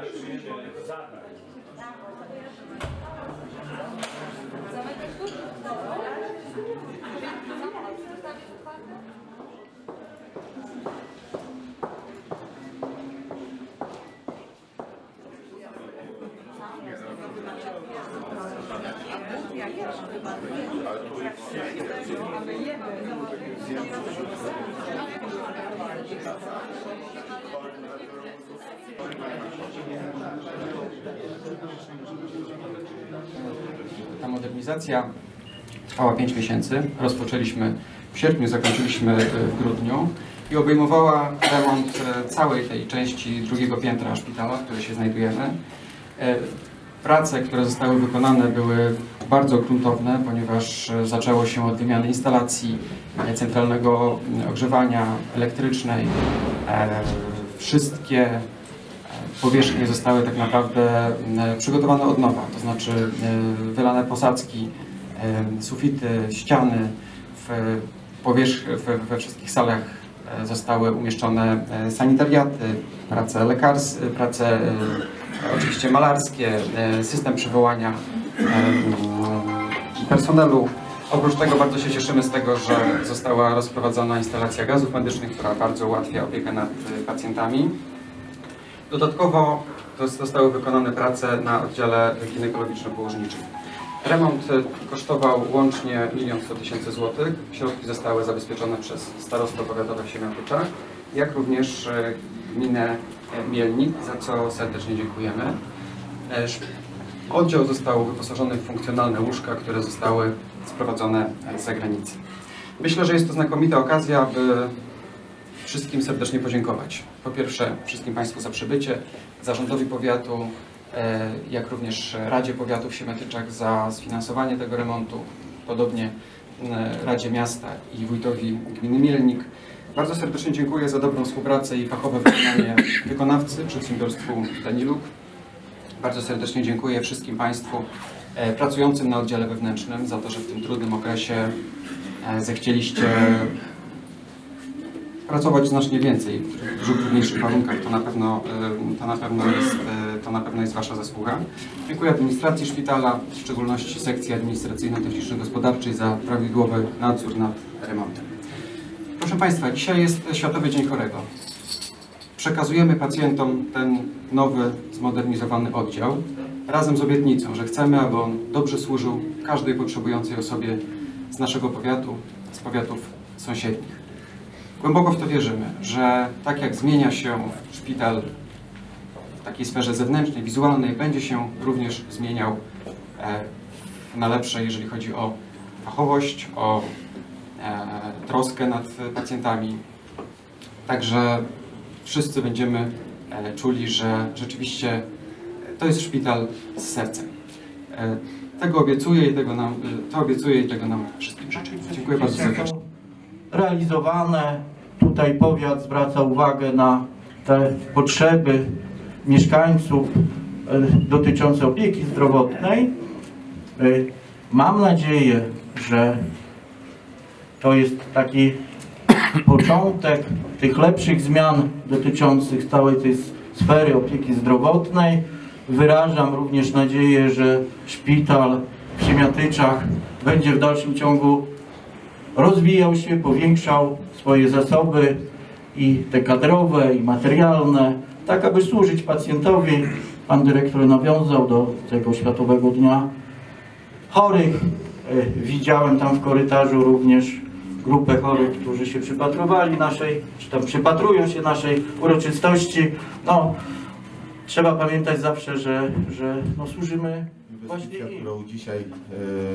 Że to będzie przyjęcie zadań. Ta modernizacja trwała 5 miesięcy. Rozpoczęliśmy w sierpniu, zakończyliśmy e, w grudniu i obejmowała remont e, całej tej części drugiego piętra szpitala, w której się znajdujemy. E, Prace, które zostały wykonane były bardzo gruntowne, ponieważ zaczęło się od wymiany instalacji centralnego ogrzewania elektrycznej. Wszystkie powierzchnie zostały tak naprawdę m, przygotowane od nowa, to znaczy e, wylane posadzki, e, sufity, ściany, w powierzch, we, wszystkich salach e, zostały umieszczone e, sanitariaty, prace lekarskie, prace e, oczywiście malarskie, e, system przywołania e, personelu. Oprócz tego bardzo się cieszymy z tego, że została rozprowadzona instalacja gazów medycznych, która bardzo ułatwia opiekę nad e, pacjentami. Dodatkowo zos- zostały wykonane prace na oddziale ginekologiczno-położniczym. Remont e, kosztował łącznie 1 100 tysięcy złotych. Środki zostały zabezpieczone przez starostwo powiatowe w Siemiatyczach, jak również e, gminę e, Mielnik, za co serdecznie dziękujemy. Oddział został wyposażony w funkcjonalne łóżka, które zostały sprowadzone z zagranicy. Myślę, że jest to znakomita okazja, aby wszystkim serdecznie podziękować. Po pierwsze wszystkim Państwu za przybycie, zarządowi powiatu, e, jak również Radzie Powiatu w Siemiatyczach za sfinansowanie tego remontu, podobnie e, Radzie Miasta i wójtowi gminy Mielnik. Bardzo serdecznie dziękuję za dobrą współpracę i fachowe wykonanie wykonawcy, przedsiębiorstwu Daniluk. Bardzo serdecznie dziękuję wszystkim Państwu e, pracującym na oddziale wewnętrznym za to, że w tym trudnym okresie zechcieliście pracować znacznie więcej w dużo trudniejszych warunkach. To na pewno, e, to na pewno, jest, e, to na pewno jest Wasza zasługa. Dziękuję administracji szpitala, w szczególności sekcji administracyjno-techniczno-gospodarczej za prawidłowy nadzór nad remontem. Proszę Państwa, dzisiaj jest Światowy Dzień Chorego. Przekazujemy pacjentom ten nowy, zmodernizowany oddział razem z obietnicą, że chcemy, aby on dobrze służył każdej potrzebującej osobie z naszego powiatu, z powiatów sąsiednich. Głęboko w to wierzymy, że tak jak zmienia się szpital w takiej sferze zewnętrznej, wizualnej, będzie się również zmieniał e, na lepsze, jeżeli chodzi o fachowość, o e, troskę nad pacjentami. Także wszyscy będziemy e, czuli, że rzeczywiście to jest szpital z sercem. Tego obiecuję i tego nam, to obiecuję i tego nam wszystkim życzę. Dziękuję bardzo serdecznie. Realizowane. Tutaj powiat zwraca uwagę na te potrzeby mieszkańców e, dotyczące opieki zdrowotnej. E, Mam nadzieję, że to jest taki początek tych lepszych zmian dotyczących całej tej sfery opieki zdrowotnej. Wyrażam również nadzieję, że szpital w Siemiatyczach będzie w dalszym ciągu rozwijał się, powiększał swoje zasoby i te kadrowe, i materialne, tak aby służyć pacjentowi. Pan dyrektor nawiązał do tego Światowego Dnia Chorych. E, Widziałem tam w korytarzu również grupę chorych, którzy się przypatrowali naszej, czy tam przypatrują się naszej uroczystości. No, trzeba pamiętać zawsze, że, że no, służymy Inwestycja, którą dzisiaj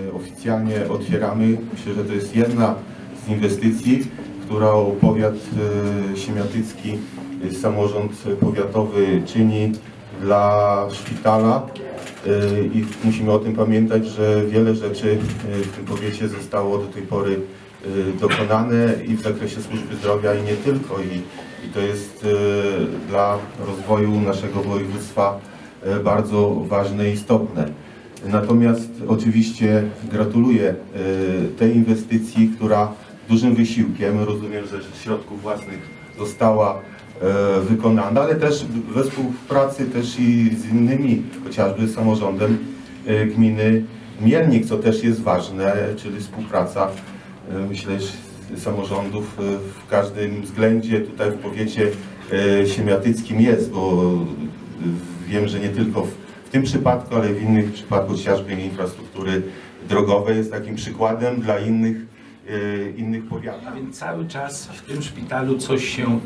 e, oficjalnie otwieramy, myślę, że to jest jedna z inwestycji, którą powiat e, siemiatycki, e, samorząd powiatowy czyni dla szpitala. E, i musimy o tym pamiętać, że wiele rzeczy e, w tym powiecie zostało do tej pory e, dokonane i w zakresie służby zdrowia i nie tylko. I, i to jest dla rozwoju naszego województwa bardzo ważne i istotne. Natomiast oczywiście gratuluję e, tej inwestycji, która dużym wysiłkiem, rozumiem, że z środków własnych została e, wykonana, ale też we współpracy też i z innymi, chociażby samorządem e, gminy Mielnik, co też jest ważne, czyli współpraca, myślę, samorządów w każdym względzie. Tutaj w powiecie siemiatyckim jest, bo wiem, że nie tylko w tym przypadku, ale w innych przypadkach chociażby infrastruktury drogowej jest takim przykładem dla innych, e, innych powiatów. A więc cały czas w tym szpitalu coś się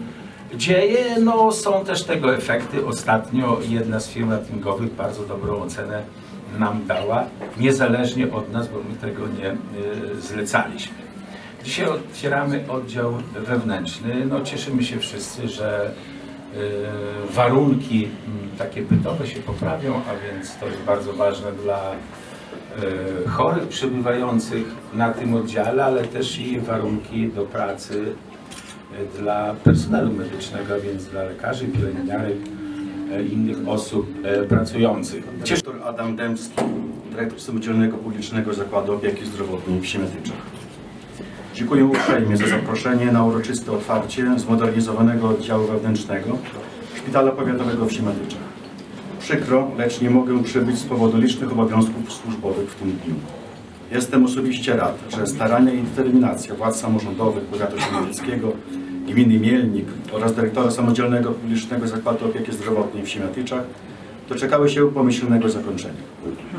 dzieje. No są też tego efekty. Ostatnio jedna z firm ratingowych bardzo dobrą ocenę nam dała, niezależnie od nas, bo my tego nie y, zlecaliśmy. Dzisiaj otwieramy oddział wewnętrzny. No cieszymy się wszyscy, że warunki mm, takie bytowe się poprawią, a więc to jest bardzo ważne dla y, chorych przebywających na tym oddziale, ale też i warunki do pracy y, dla personelu medycznego, a więc dla lekarzy, pielęgniarek, e, innych osób e, pracujących. Dr Adam Dębski, dyrektor Samodzielnego Publicznego Zakładu Opieki Zdrowotnej w Siemiatyczach. Dziękuję uprzejmie za zaproszenie na uroczyste otwarcie zmodernizowanego oddziału wewnętrznego Szpitala Powiatowego w Siemiatyczach. Przykro, lecz nie mogę przybyć z powodu licznych obowiązków służbowych w tym dniu. Jestem osobiście rad, że starania i determinacja władz samorządowych powiatu siemiatyckiego, gminy Mielnik oraz dyrektora Samodzielnego Publicznego Zakładu Opieki Zdrowotnej w Siemiatyczach doczekały się pomyślnego zakończenia.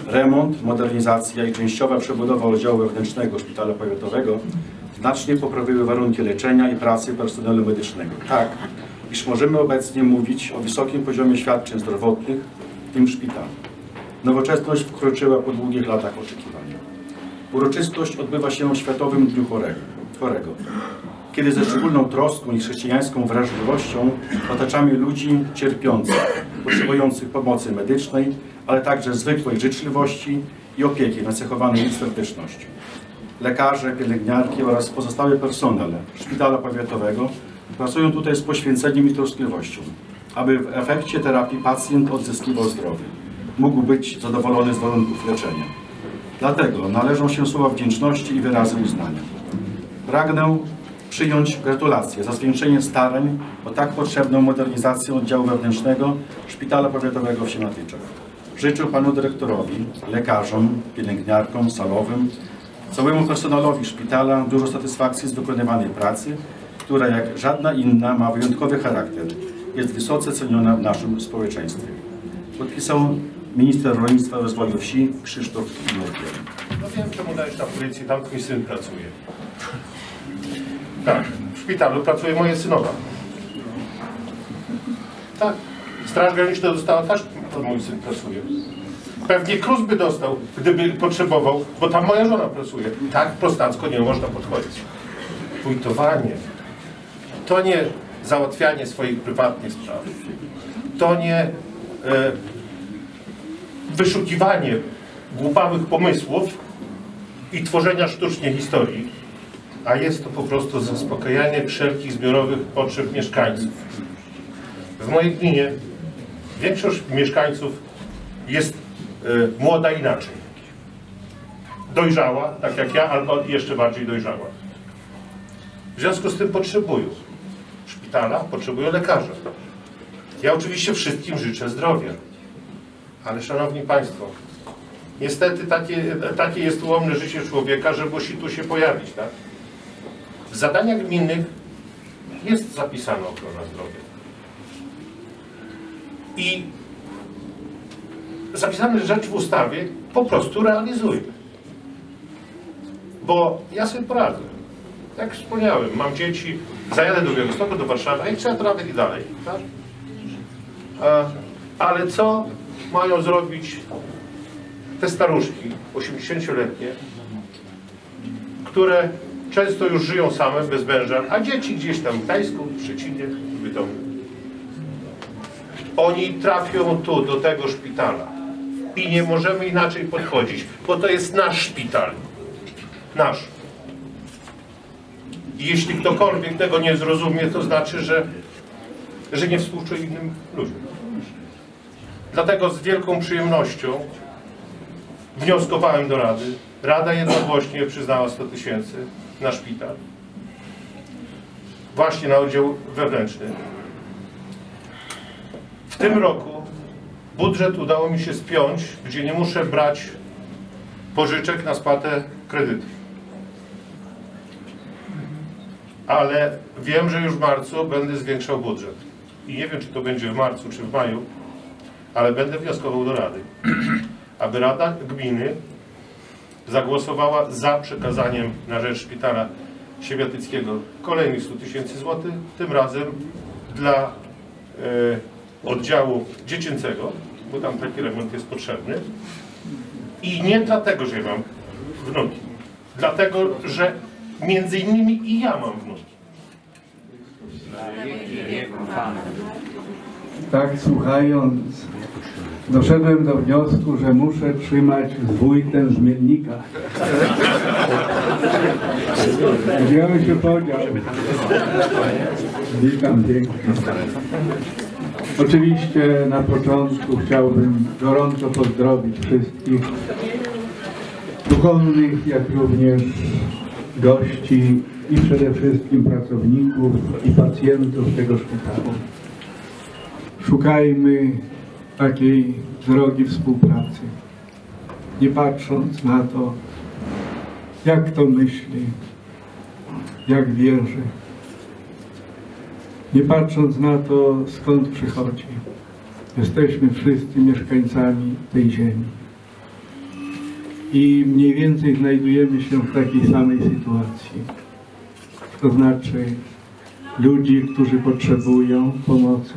Remont, modernizacja i częściowa przebudowa oddziału wewnętrznego szpitala powiatowego znacznie poprawiły warunki leczenia i pracy personelu medycznego. Tak, iż możemy obecnie mówić o wysokim poziomie świadczeń zdrowotnych w tym szpitalu. Nowoczesność wkroczyła po długich latach oczekiwania. Uroczystość odbywa się w Światowym Dniu Chorego, chorego kiedy ze szczególną troską i chrześcijańską wrażliwością otaczamy ludzi cierpiących, potrzebujących pomocy medycznej, ale także zwykłej życzliwości i opieki nacechowanej serdecznością. Lekarze, pielęgniarki oraz pozostały personel szpitala powiatowego pracują tutaj z poświęceniem i troskliwością, aby w efekcie terapii pacjent odzyskiwał zdrowie, mógł być zadowolony z warunków leczenia. Dlatego należą się słowa wdzięczności i wyrazy uznania. Pragnę przyjąć gratulacje za zwiększenie starań o tak potrzebną modernizację oddziału wewnętrznego Szpitala Powiatowego w Siemiatyczach. Życzę Panu Dyrektorowi, lekarzom, pielęgniarkom, salowym, całemu personelowi szpitala dużo satysfakcji z wykonywanej pracy, która jak żadna inna ma wyjątkowy charakter. Jest wysoce ceniona w naszym społeczeństwie. Podpisał minister rolnictwa i rozwoju wsi Krzysztof Jurgiel. No wiem, czemu dajesz na policję, tam twój syn pracuje. Tak, w szpitalu pracuje moja synowa. Tak, Straż Graniczna dostała też, to mój syn pracuje. Pewnie Krus by dostał, gdyby potrzebował, bo tam moja żona pracuje. Tak prostacko nie można podchodzić. Wójtowanie to nie załatwianie swoich prywatnych spraw. To nie e, wyszukiwanie głupawych pomysłów i tworzenia sztucznie historii, a jest to po prostu zaspokajanie wszelkich zbiorowych potrzeb mieszkańców. W mojej gminie większość mieszkańców jest młoda inaczej. Dojrzała, tak jak ja, albo jeszcze bardziej dojrzała. W związku z tym potrzebują szpitala, potrzebują lekarza. Ja oczywiście wszystkim życzę zdrowia. Ale szanowni Państwo, niestety takie, takie jest ułomne życie człowieka, że musi tu się pojawić, tak? W zadaniach gminnych jest zapisana ochrona zdrowia. I zapisane rzecz w ustawie po prostu realizujmy. Bo ja sobie poradzę. Jak wspomniałem, mam dzieci, zajadę do Białegostoku, do Warszawy, a chcę nawet i dalej. Tak? Ale co mają zrobić te staruszki 80-letnie, które często już żyją same, bez męża, a dzieci gdzieś tam w Gdańsku, w Szczecinie, w. Oni trafią tu, do tego szpitala i nie możemy inaczej podchodzić, bo to jest nasz szpital. Nasz. I jeśli ktokolwiek tego nie zrozumie, to znaczy, że, że nie współczuje innym ludziom. Dlatego z wielką przyjemnością wnioskowałem do Rady. Rada jednogłośnie przyznała 100 tysięcy na szpital. właśnie na oddział wewnętrzny. W tym roku budżet udało mi się spiąć, gdzie nie muszę brać pożyczek na spłatę kredytu. Ale wiem, że już w marcu będę zwiększał budżet. I nie wiem, czy to będzie w marcu, czy w maju, ale będę wnioskował do Rady, aby Rada Gminy zagłosowała za przekazaniem na rzecz Szpitala Siewiatyckiego kolejnych 100 tysięcy złotych, tym razem dla e, oddziału dziecięcego, bo tam taki remont jest potrzebny. I nie dlatego, że ja mam wnuki, dlatego, że między innymi i ja mam wnuki. Tak słuchając, doszedłem do wniosku, że muszę trzymać z wójtem zmiennika. Miałem się podział. Witam pięknie. Oczywiście na początku chciałbym gorąco pozdrowić wszystkich duchownych, jak również gości i przede wszystkim pracowników i pacjentów tego szpitala. Szukajmy takiej drogi współpracy, nie patrząc na to, jak to myśli, jak wierzy, nie patrząc na to, skąd przychodzi. Jesteśmy wszyscy mieszkańcami tej ziemi. I mniej więcej znajdujemy się w takiej samej sytuacji. To znaczy ludzi, którzy potrzebują pomocy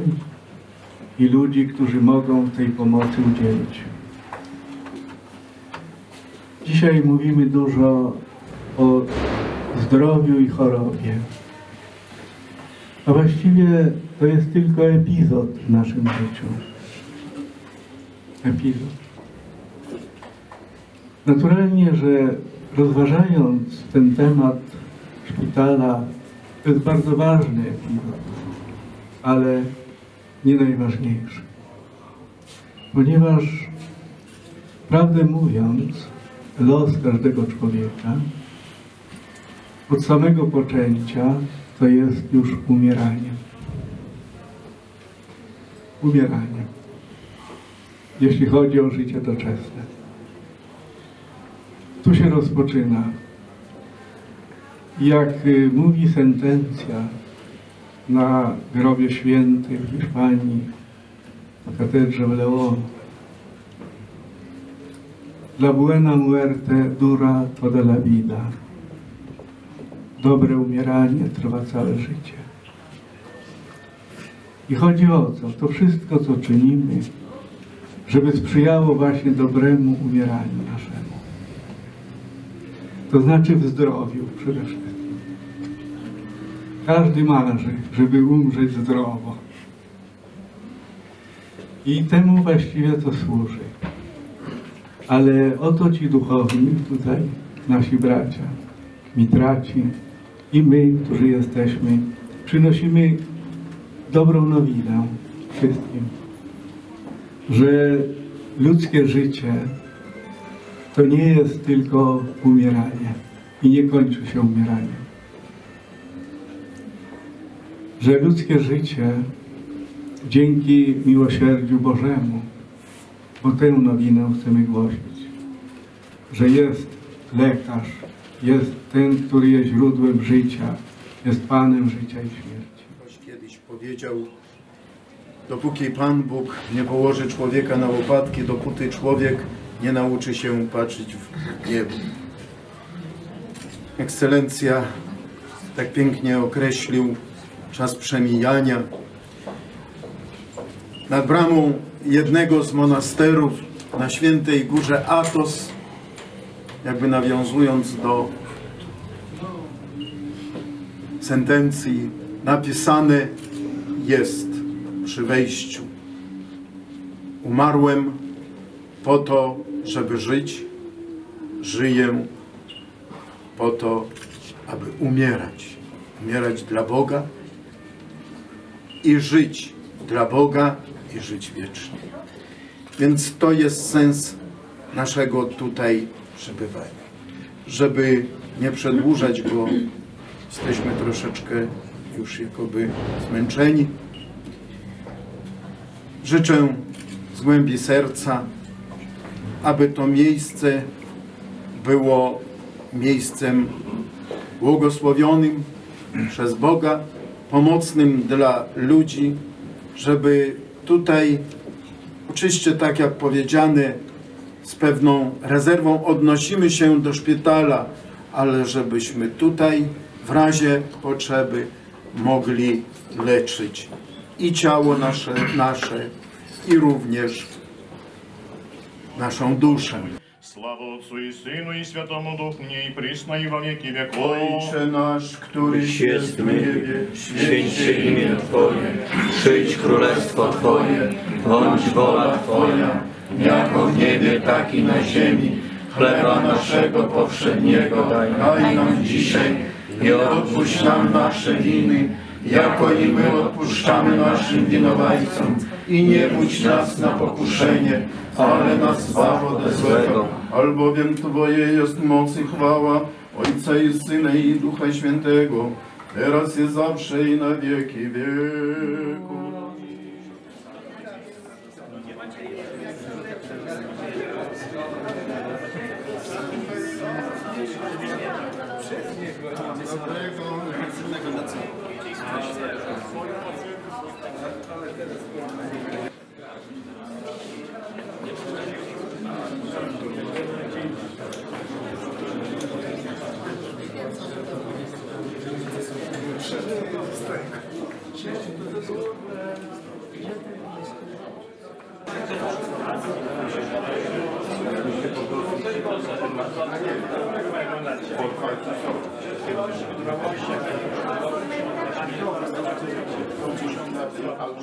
i ludzi, którzy mogą tej pomocy udzielić. Dzisiaj mówimy dużo o zdrowiu i chorobie. A właściwie to jest tylko epizod w naszym życiu. Epizod. Naturalnie, że rozważając ten temat szpitala, to jest bardzo ważny epizod, ale nie najważniejszy. Ponieważ, prawdę mówiąc, los każdego człowieka od samego poczęcia to jest już umieranie. Umieranie. Jeśli chodzi o życie doczesne. Tu się rozpoczyna. Jak y, mówi sentencja na grobie świętym w Hiszpanii, w katedrze w Leon. La buena muerte dura toda la vida. Dobre umieranie trwa całe życie. I chodzi o co? To wszystko, co czynimy, żeby sprzyjało właśnie dobremu umieraniu naszemu. To znaczy w zdrowiu przede wszystkim. Każdy marzy, żeby umrzeć zdrowo. I temu właściwie to służy. Ale oto ci duchowni tutaj, nasi bracia, mitraci i my, którzy jesteśmy, przynosimy dobrą nowinę wszystkim, że ludzkie życie to nie jest tylko umieranie i nie kończy się umieraniem. Że ludzkie życie dzięki miłosierdziu Bożemu, bo tę nowinę chcemy głosić, że jest lekarz, jest ten, który jest źródłem życia, jest Panem życia i śmierci. Ktoś kiedyś powiedział, dopóki Pan Bóg nie położy człowieka na łopatki, dopóty człowiek nie nauczy się patrzeć w niebo. Ekscelencja tak pięknie określił czas przemijania. Nad bramą jednego z monasterów na świętej górze Atos, jakby nawiązując do sentencji, napisane jest przy wejściu. Umarłem po to, żeby żyć, żyję po to, aby umierać. Umierać dla Boga i żyć dla Boga i żyć wiecznie. Więc to jest sens naszego tutaj przebywania. Żeby nie przedłużać go, jesteśmy troszeczkę już jakoby zmęczeni. Życzę z głębi serca, aby to miejsce było miejscem błogosławionym przez Boga, pomocnym dla ludzi, żeby tutaj, oczywiście tak jak powiedziane, z pewną rezerwą odnosimy się do szpitala, ale żebyśmy tutaj w razie potrzeby mogli leczyć i ciało nasze, nasze i również naszą duszę. Слава Отцу и Сыну и Святому Духу, ныне и присно и во веки веков. Ojcze nasz, któryś jest w niebie, święć się imię Twoje, przyjdź królestwo Twoje, bądź wola Twoja, jako w niebie, tak i na ziemi. Chleba naszego powszedniego daj nam dzisiaj i odpuść nam nasze winy, jako i my odpuszczamy naszym winowajcom. I nie budź nas na pokuszenie, ale nas zbaw ode złego. albowiem Twoje jest moc i chwała Ojca i Syna i Ducha Świętego, teraz i zawsze i na wieki wieków. Albo